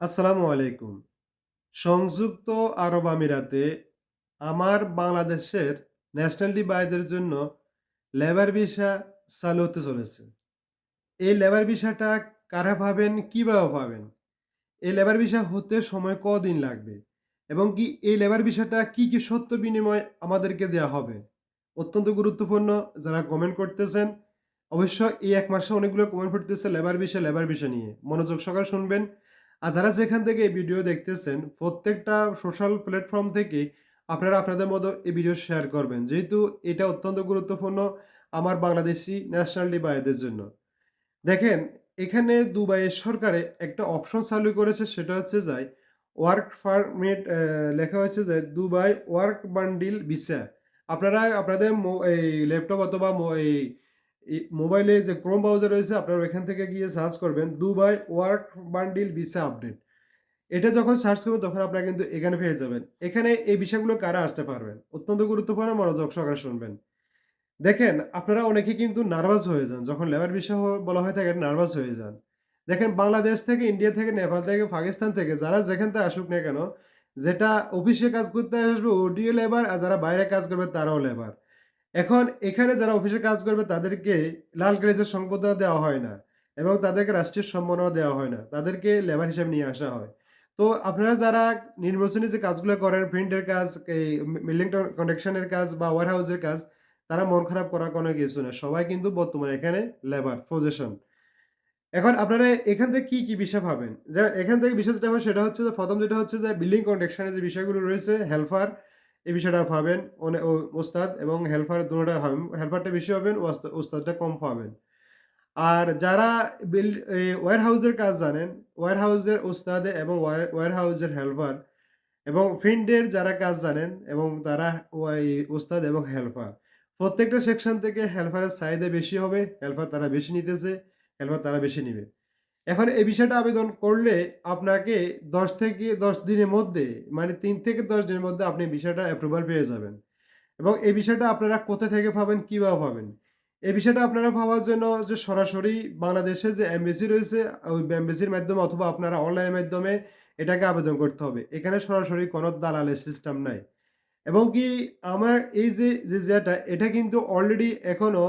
আসসালামু আলাইকুম। সংযুক্ত আরব আমিরাতে আমার বাংলাদেশের ন্যাশনালিটি বাইদের জন্য লেবার ভিসা চালু হতে চলেছে। এই লেবার ভিসাটা কারা পাবেন, কীভাবে পাবেন? এই লেবার ভিসা হতে সময় কদিন লাগবে? এবং কি এই লেবার ভিসাটা কি কি সত্য বিনিময় আমাদেরকে দেওয়া হবে? অত্যন্ত গুরুত্বপূর্ণ যারা কমেন্ট করতেছেন। অবশ্য এই এক মাসে অনেকগুলো কমেন্ট করতেছে লেবার ভিসা লেবার ভিসা নিয়ে। মনোযোগ সহকারে শুনবেন। আর যারা যেখান থেকে এই ভিডিও দেখতেছেন, প্রত্যেকটা সোশ্যাল প্ল্যাটফর্ম থেকে আপনারা আপনাদের মতো এই ভিডিও শেয়ার করবেন। যেহেতু এটা অত্যন্ত গুরুত্বপূর্ণ আমার বাংলাদেশি ন্যাশনালিটি ভাইদের জন্য। দেখেন, এখানে দুবাইয়ের সরকারে একটা অপশন চালু করেছে, সেটা হচ্ছে যায় ওয়ার্ক পারমিট লেখা হয়েছে যে দুবাই ওয়ার্ক বান্ডিল ভিসা আপনারা আপনাদের এই ল্যাপটপ অথবা এই মোবাইলে যে ক্রোম ব্রাউজার রয়েছে, আপনারা এখান থেকে গিয়ে সার্চ করবেন Dubai work bundle visa update. এটা যখন সার্চ করবেন, তখন আপনারা কিন্তু এখানে পেয়ে যাবেন। এখানে এই বিষয়গুলো কারা আসতে পারবেন? অত্যন্ত গুরুত্বপূর্ণ মনোযোগ সহকারে শুনবেন। দেখেন, আপনারা অনেকে কিন্তু নার্ভাস হয়ে যান। যখন লেবার বিষয় বলা হয় থাকে নার্ভাস হয়ে যান। দেখেন, বাংলাদেশ থেকে ইন্ডিয়া থেকে নেপাল থেকে পাকিস্তান থেকে, যারা যেখান থেকে আসুক না কেন, যেটা অফিসে কাজ করতে আসবে ওডিও লেবার আর যারা বাইরে কাজ করবে, তারাও লেবার এখন এখানে যারা অফিসে কাজ করবে তাদেরকে লাল গ্রেজের সংবর্ধনা দেওয়া হয় না এবং তাদেরকে রাষ্ট্রীয় সম্মাননা দেওয়া হয় না। তাদেরকে লেবার হিসেবে নিয়ে আসা হয়। তো আপনারা যারা নির্বাচনী যে কাজগুলো করেন প্রিন্টের কাজ এই বিল্ডিং কন্ডাকশনের কাজ বা ওয়ার হাউসের কাজ তারা মন খারাপ করার কোনো কিছু না। সবাই কিন্তু বর্তমানে এখানে লেবার পজিশন এখন আপনারা এখান থেকে কি, কি বিষয় পাবেন? যে এখান থেকে বিষয় যেটা সেটা হচ্ছে যে প্রথম যেটা হচ্ছে যে বিল্ডিং কন্ট্রাকশনের যে বিষয়গুলো রয়েছে হেল্পার এই বিষয়টা পাবেন। ওস্তাদ এবং হেল্পার দোনোটা পাবেন। হেল্পারটা বেশি পাবেন, ওস্তাদটা কম পাবেন। আর যারা বিল এ ওয়্যার হাউসের কাজ জানেন, ওয়্যার হাউসের ওস্তাদ এবং ওয়ার হাউসের হেল্পার এবং ফিল্ডের যারা কাজ জানেন এবং তারা ওই ওস্তাদ এবং হেল্পার। প্রত্যেকটা সেকশন থেকে হেল্পারের চাহিদা বেশি হবে। হেল্পার তারা বেশি নিতেছে, হেল্পার তারা বেশি নিবে। এখন এই বিষয়টা আবেদন করলে আপনাকে ১০ থেকে ১০ দিনের মধ্যে মানে তিন থেকে ১০ দিনের মধ্যে আপনি বিষয়টা অ্যাপ্রুভাল পেয়ে যাবেন। এবং এই বিষয়টা আপনারা কোথা থেকে পাবেন, কীভাবে পাবেন? এই বিষয়টা আপনারা পাওয়ার জন্য যে সরাসরি বাংলাদেশে যে এমবেসি রয়েছে, ওই এমবেসির মাধ্যমে অথবা আপনারা অনলাইনের মাধ্যমে এটাকে আবেদন করতে হবে। এখানে সরাসরি কোনো দালালের সিস্টেম নাই। এবং কি আমার এই যে, যে যেটা এটা কিন্তু অলরেডি এখনও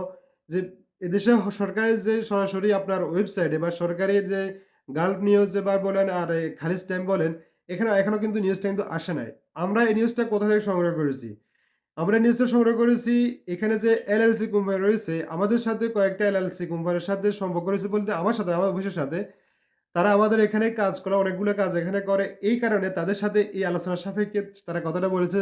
যে এদেশে সরকারের যে সরাসরি আপনার ওয়েবসাইটে বা সরকারি যে গালফ নিউজ এবার বলেন আর খালিজ টাইম বলেন, এখানে এখনও কিন্তু নিউজটা কিন্তু আসে নাই। আমরা এই নিউজটা কোথা থেকে সংগ্রহ করেছি? আমরা নিউজটা সংগ্রহ করেছি এখানে যে এলএলসি কোম্পানি রয়েছে, আমাদের সাথে কয়েকটা এলএলসি কোম্পানির সাথে সম্পর্ক রয়েছে বলতে আমার সাথে, আমার অফিসের সাথে। তারা আমাদের এখানে কাজ করে, অনেকগুলো কাজ এখানে করে। এই কারণে তাদের সাথে এই আলোচনার সাপেক্ষে তারা কথাটা বলেছে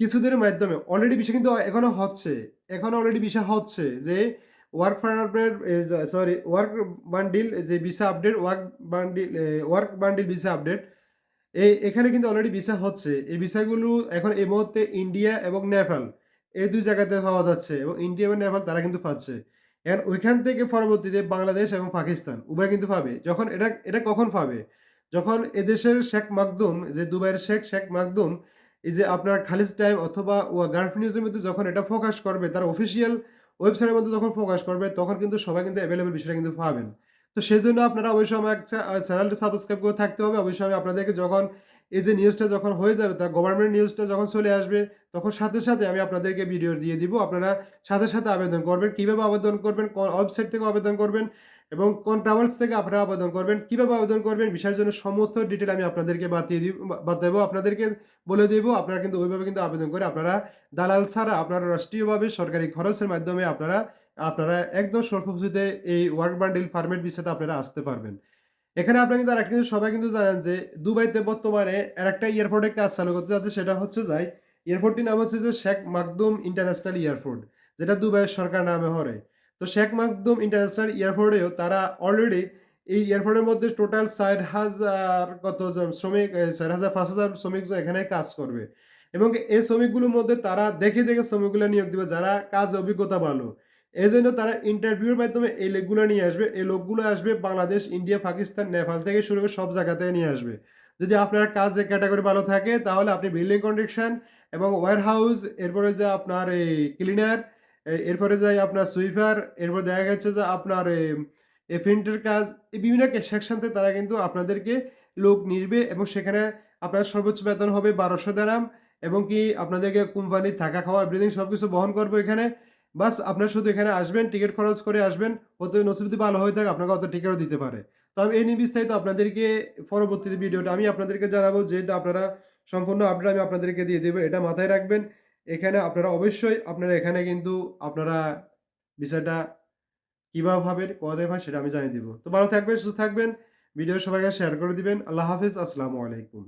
কিছুদিনের মাধ্যমে অলরেডি বিষয় কিন্তু এখনও হচ্ছে। এখনও অলরেডি বিষয় হচ্ছে যে, ওয়ার্ক পারমিট এ যা সরি ওয়ার্ক বান্ডিল যে ভিসা আপডেট, ওয়ার্ক বান্ডিল এ ওয়ার্ক বান্ডিল ভিসা আপডেট। এই এখানে কিন্তু অলরেডি ভিসা হচ্ছে। এই ভিসাগুলো এখন এই মুহূর্তে ইন্ডিয়া এবং নেপাল এই দুই জায়গাতে পাওয়া যাচ্ছে এবং ইন্ডিয়া এবং নেপাল তারা কিন্তু পাচ্ছে। এখন ওইখান থেকে পরবর্তীতে বাংলাদেশ এবং পাকিস্তান উভয় কিন্তু পাবে। যখন এটা এটা কখন পাবে? যখন এদেশের শেখ মাকদুম যে দুবাইয়ের শেখ, শেখ মাকদুম এই যে আপনার খালিজ টাইম অথবা ওয়া গালফ নিউজের মধ্যে যখন এটা প্রকাশ করবে তার অফিসিয়াল ওয়েবসাইটের মধ্যে যখন প্রকাশ করবে তখন কিন্তু সবাই কিন্তু অ্যাভেলেবেল বিষয়টা কিন্তু পাবেন। তো সেই জন্য আপনারা অবশ্যই আমার চ্যানেলটা সাবস্ক্রাইব করে থাকতে হবে। অবশ্যই আমি আপনাদেরকে যখন এই যে নিউজটা যখন হয়ে যাবে তা গভর্নমেন্ট নিউজটা যখন চলে আসবে তখন সাথে, সাথে আমি আপনাদেরকে ভিডিও দিয়ে দিব। আপনারা সাথে, সাথে আবেদন করবেন। কীভাবে আবেদন করবেন, কোন ওয়েবসাইট থেকে আবেদন করবেন এবং কোন ট্রাভেলস থেকে আপনারা আবেদন করবেন, কীভাবে আবেদন করবেন বিষয়ের জন্য সমস্ত ডিটেল আমি আপনাদেরকে বাতিয়ে দিব বাতাবো আপনাদেরকে বলে দিব। আপনারা কিন্তু ওইভাবে কিন্তু আবেদন করে আপনারা দালাল ছাড়া আপনারা রাষ্ট্রীয়ভাবে সরকারি খরচের মাধ্যমে আপনারা আপনারা একদম স্বল্প পুঁজিতে এই ওয়ার্ক বান্ডিল পারমিট ভিসাতে আপনারা আসতে পারবেন। এখানে আপনারা কিন্তু আরেকটা কিন্তু সবাই কিন্তু জানেন যে দুবাইতে বর্তমানে আরেকটা এয়ারপোর্টে কাজ চালু করতে যাচ্ছে সেটা হচ্ছে যায় এয়ারপোর্টটির নাম হচ্ছে যে শেখ মাকদুম ইন্টারন্যাশনাল এয়ারপোর্ট যেটা দুবাইয়ের সরকার নামে হরে। তো শেখ মাকদুম ইন্টারন্যাশনাল এয়ারপোর্টেও তারা অলরেডি এই এয়ারপোর্টের মধ্যে টোটাল ৬০,০০০ কতজন শ্রমিক চার হাজার পাঁচ হাজার শ্রমিক এখানে কাজ করবে। এবং এই শ্রমিকগুলোর মধ্যে তারা দেখে, দেখে শ্রমিকগুলো নিয়োগ দিবে যারা কাজ অভিজ্ঞতা ভালো। এই জন্য তারা ইন্টারভিউর মাধ্যমে এই লোকগুলো নিয়ে আসবে। এই লোকগুলো আসবে বাংলাদেশ, ইন্ডিয়া, পাকিস্তান, নেপাল থেকে শুরু করে সব জায়গা থেকে নিয়ে আসবে। যদি আপনার কাজের ক্যাটাগরি ভালো থাকে তাহলে আপনি বিল্ডিং কন্ডাকশন এবং ওয়্যার হাউস এরপরে যে আপনার এই ক্লিনার এরপরে যাই আপনার সুইপার এরপর দেখা গেছে যে আপনার এ এ কাজ এই বিভিন্ন কে সেকশন থেকে তারা কিন্তু আপনাদেরকে লোক নিবে এবং সেখানে আপনার সর্বোচ্চ বেতন হবে ১২০০ দিরহাম এবং কি আপনাদেরকে কোম্পানির থাকা খাওয়া এভরিথিং সব কিছু বহন করবে এখানে। বাস আপনার শুধু এখানে আসবেন, টিকিট খরচ করে আসবেন। অত নসিব যদি ভালো হয়ে থাকে আপনাকে অত টিকিটও দিতে পারে। তো আমি এই নিয়ে বিস্তারিত আপনাদেরকে পরবর্তীতে ভিডিওটা আমি আপনাদেরকে জানাব যেহেতু আপনারা সম্পূর্ণ আপডেট আমি আপনাদেরকে দিয়ে দেবো এটা মাথায় রাখবেন। এখানে আপনারা অবশ্যই আপনারা এখানে কিন্তু আপনারা বিষয়টা কীভাবে ভাবেন কোথায় ভাবে সেটা আমি জানিয়ে দিব। তো ভালো থাকবেন, সুস্থ থাকবেন। ভিডিও সবাইকে শেয়ার করে দিবেন। আল্লাহ হাফিজ আসসালামু আলাইকুম।